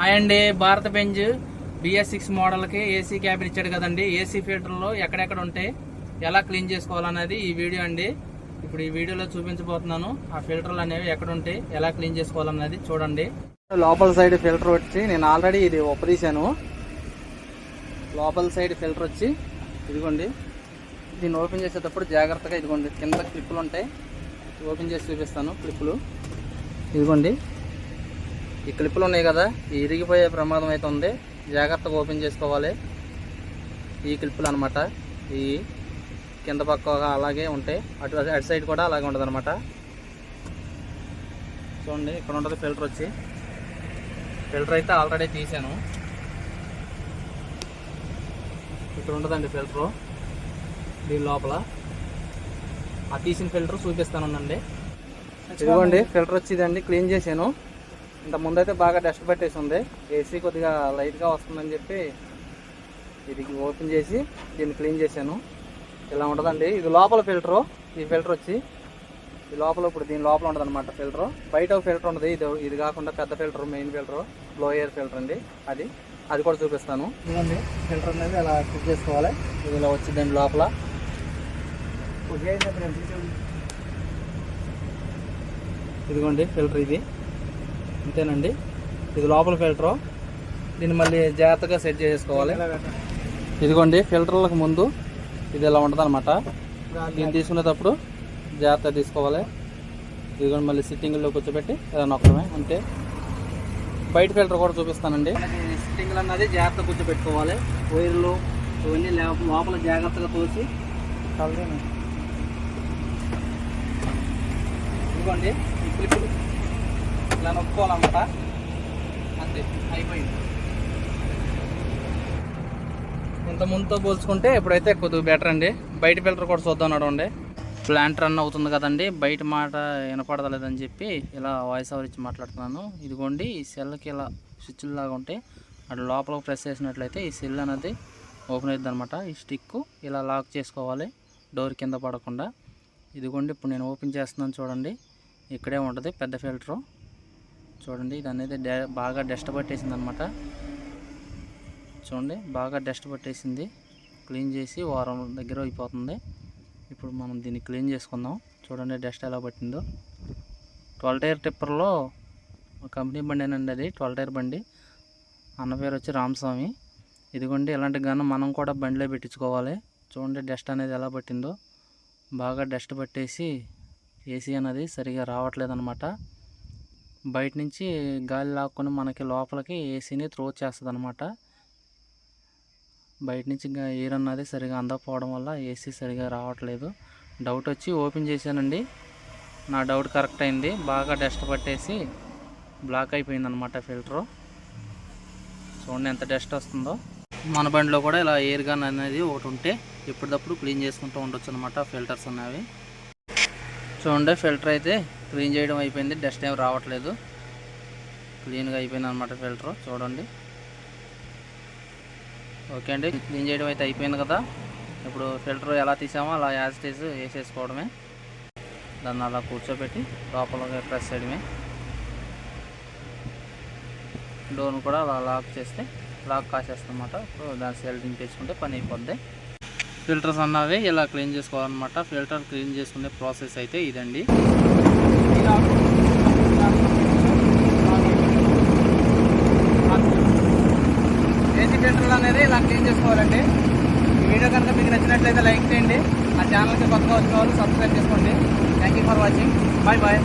Hi అండి Bharat Benz BS six మోడల్కి AC cabin ఇచ్చాడు కదండి. ఏసీ ఫిల్టర్లో ఎక్కడెక్కడ ఉంటాయి ఎలా క్లీన్ చేసుకోవాలన్నది ఈ వీడియో అండి. ఇప్పుడు ఈ వీడియోలో చూపించబోతున్నాను ఆ ఫిల్టర్లు అనేవి ఎక్కడ ఉంటాయి ఎలా క్లీన్ చేసుకోవాలన్నది చూడండి. లోపల సైడ్ ఫిల్టర్ వచ్చి నేను ఆల్రెడీ ఇది ఒప్పదీశాను. లోపల సైడ్ ఫిల్టర్ వచ్చి ఇదిగోండి దీన్ని ఓపెన్ చేసేటప్పుడు జాగ్రత్తగా ఇదిగోండి కింద క్లిప్పులు ఉంటాయి. ఓపెన్ చేసి చూపిస్తాను క్లిప్పులు. ఇదిగోండి ఈ క్లిప్పులు ఉన్నాయి కదా ఇరిగిపోయే ప్రమాదం అయితే ఉంది. జాగ్రత్తగా ఓపెన్ చేసుకోవాలి. ఈ క్లిప్పులు అనమాట ఈ కింద పక్క అలాగే ఉంటాయి. అటు అటు సైడ్ కూడా అలాగే ఉంటుంది అనమాట చూడండి ఇక్కడ ఉంటుంది ఫిల్టర్ వచ్చి. ఫిల్టర్ అయితే ఆల్రెడీ తీసాను. ఇక్కడ ఉంటుందండి ఫిల్టరు. దీని లోపల. ఆ తీసిన ఫిల్టర్ చూపిస్తాను అండి ఇదిగోండి ఫిల్టర్ వచ్చిందండి క్లీన్ చేశాను. ఇంత ముందైతే బాగా డస్ట్ పట్టేసి ఉంది. ఏసీ కొద్దిగా లైట్గా వస్తుందని చెప్పి ఇది ఓపెన్ చేసి దీన్ని క్లీన్ చేశాను. ఇలా ఉంటుందండి. ఇది లోపల ఫిల్టరు ఈ ఫిల్టర్ వచ్చి ఈ లోపల ఇప్పుడు దీని లోపల ఉంటుంది అనమాట ఫిల్టర్ బయట ఫిల్టర్ ఉంటుంది. ఇది ఇది కాకుండా పెద్ద ఫిల్టర్ మెయిన్ ఫిల్టర్లో ఎయిర్ ఫిల్టర్ అండి అది. అది కూడా చూపిస్తాను. ఇదండి ఫిల్టర్ అనేది అలా క్లిక్ చేసుకోవాలి? ఇది ఇలా వచ్చిందండి లోపల. ఇదిగోండి ఫిల్టర్ ఇది. అంతేనండి. ఇది లోపల ఫిల్టర్. దీన్ని మళ్ళీ జాగ్రత్తగా సెట్ చేసుకోవాలి ఇదిగోండి ఫిల్టర్లకు ముందు ఇది ఇలా ఉంటుంది అనమాట దీన్ని తీసుకునేటప్పుడు జాగ్రత్తగా తీసుకోవాలి. ఇదిగోండి మళ్ళీ సిట్టింగ్లో కూర్చోబెట్టి ఇలా నొక్కడమే అంతే. బయట ఫిల్టర్ కూడా చూపిస్తానండి. సిట్టింగ్లు అన్నది జాగ్రత్తగా కూర్చోబెట్టుకోవాలి. వైర్లు ఇవన్నీ లోపల జాగ్రత్తగా తోసి. ఇదిగోండి ఈ ఇట్లా నొక్కోవాలన్నమాట. అంతే అయిపోయింది. ఇంత ముందుతో పోల్చుకుంటే ఇప్పుడైతే కొద్దిగా బెటర్ అండి. బయట ఫిల్టర్ కూడా చూద్దాం నడవండి ప్లాంట్ రన్ అవుతుంది కదండి బయట మాట వినపడతలేదని చెప్పి ఇలా వాయిస్ ఓవర్ ఇచ్చి మాట్లాడుతున్నాను. ఇదిగోండి ఈ సెల్కి ఇలా స్విచ్లు లాగా అటు లోపల ప్రెస్ చేసినట్లయితే ఈ సెల్ అనేది ఓపెన్ అవుతుంది అనమాట ఈ స్టిక్ ఇలా లాక్ చేసుకోవాలి డోర్ కింద పడకుండా. ఇదిగోండి ఇప్పుడు నేను ఓపెన్ చేస్తున్నాను చూడండి. ఇక్కడే ఉంటుంది పెద్ద ఫిల్టరు చూడండి ఇది అనేది బాగా డస్ట్ పట్టేసింది అనమాట చూడండి బాగా డస్ట్ పట్టేసింది. క్లీన్ చేసి వారం దగ్గర అయిపోతుంది. ఇప్పుడు మనం దీన్ని క్లీన్ చేసుకుందాం. చూడండి డస్ట్ ఎలా పట్టిందో. ట్వెల్వ్ టైర్ టిప్పర్లో కంపెనీ బండి అండి అది ట్వెల్వ్ టైర్ బండి. అన్న పేరు వచ్చి రామస్వామి. ఇదిగోండి ఇలాంటి గన్ను మనం కూడా బండిలో పెట్టించుకోవాలి. చూడండి డస్ట్ అనేది ఎలా పట్టిందో. బాగా డస్ట్ పట్టేసి ఏసీ అనేది సరిగా రావట్లేదు అనమాట బయట నుంచి గాలి లాక్కొని మనకి లోపలికి ఏసీని త్రో చేస్తుంది అనమాట బయట నుంచి ఇంకా ఎయిర్ అన్నది సరిగా అందకపోవడం వల్ల ఏసీ సరిగా రావట్లేదు. డౌట్ వచ్చి ఓపెన్ చేశానండి. నా డౌట్ కరెక్ట్ అయింది. బాగా డస్ట్ పట్టేసి బ్లాక్ అయిపోయింది అనమాట ఫిల్టరు. చూడండి ఎంత డస్ట్ వస్తుందో. మన బండిలో కూడా ఇలా ఎయిర్ గన్ అనేది ఒకటి ఉంటే ఎప్పటికప్పుడు క్లీన్ చేసుకుంటూ ఉండొచ్చు అనమాట ఫిల్టర్స్ అనేవి. చూడండి ఫిల్టర్ అయితే క్లీన్ చేయడం అయిపోయింది. డస్ట్ ఏం రావట్లేదు. క్లీన్గా అయిపోయింది అనమాట ఫిల్టర్. చూడండి. ఓకే అండి. క్లీన్ చేయడం అయితే అయిపోయింది కదా. ఇప్పుడు ఫిల్టర్ ఎలా తీసామో అలా యాజ్ వేసేసుకోవడమే. దాన్ని అలా కూర్చోబెట్టి లోపల ప్రెస్ చేయడమే. డోర్ను కూడా అలా లాక్ చేస్తే లాక్ కాసేస్తామన్నమాట ఇప్పుడు దాని సెల్డింగ్ దింపేసుకుంటే పని అయిపోద్ది. ఫిల్టర్స్ అన్నవి ఇలా క్లీన్ చేసుకోవాలన్నమాట. ఫిల్టర్ క్లీన్ చేసుకునే ప్రాసెస్ అయితే ఇదండి. ఏసీ ఫిల్టర్లు అనేది ఇలా క్లీన్ చేసుకోవాలండి. ఈ వీడియో కనుక మీకు నచ్చినట్లయితే లైక్ చేయండి. ఆ ఛానల్కి కొత్తగా వచ్చిన వాళ్ళు సబ్స్క్రైబ్ చేసుకోండి. Thank you for watching bye bye